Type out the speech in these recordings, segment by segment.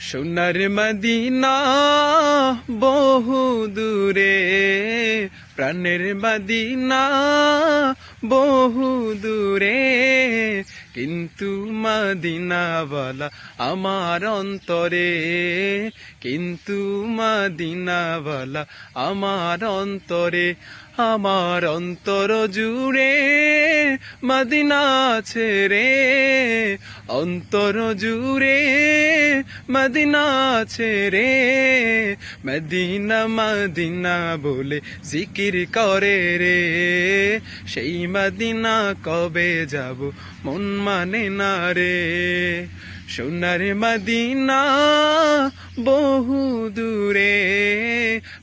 সোনার মদিনা বহু দূরে, প্রাণের মদিনা বহু দূরে। কিন্তু মদিনা বলা আমার অন্তরে, কিন্তু মদিনা বলা আমার অন্তরে, আমার অন্তর জুড়ে মদিনা ছেড়ে অন্তর জুড়ে মদিনা ছেড়ে মদিনা মদিনা বলে জিকির করে রে। সেই মদিনা কবে যাব মন মানে না রে। সোনার মদিনা বহু দূরে।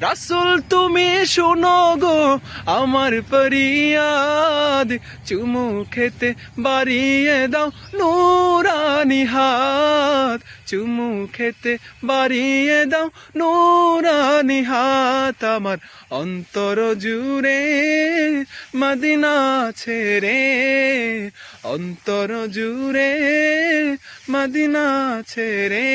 রাসুল, তুমি শোনো গো, আমার পরিয়াদ চুমু খেতে বাড়িয়ে দাও নুরানি হাত। চুমু খেতে বাড়িয়ে দাও নুরানি হাত। আমার অন্তর জুড়ে মদিনা ছেড়ে, অন্তর জুড়ে মদিনা ছেড়ে।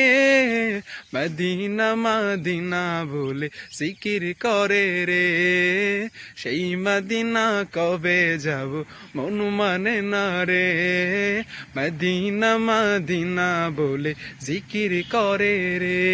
মদিনা মদিনা বলে সিকির করে রে। সেই মদিনা কবে যাব মন মানে না রে। মদিনা মদিনা বলে জিকির করে রে।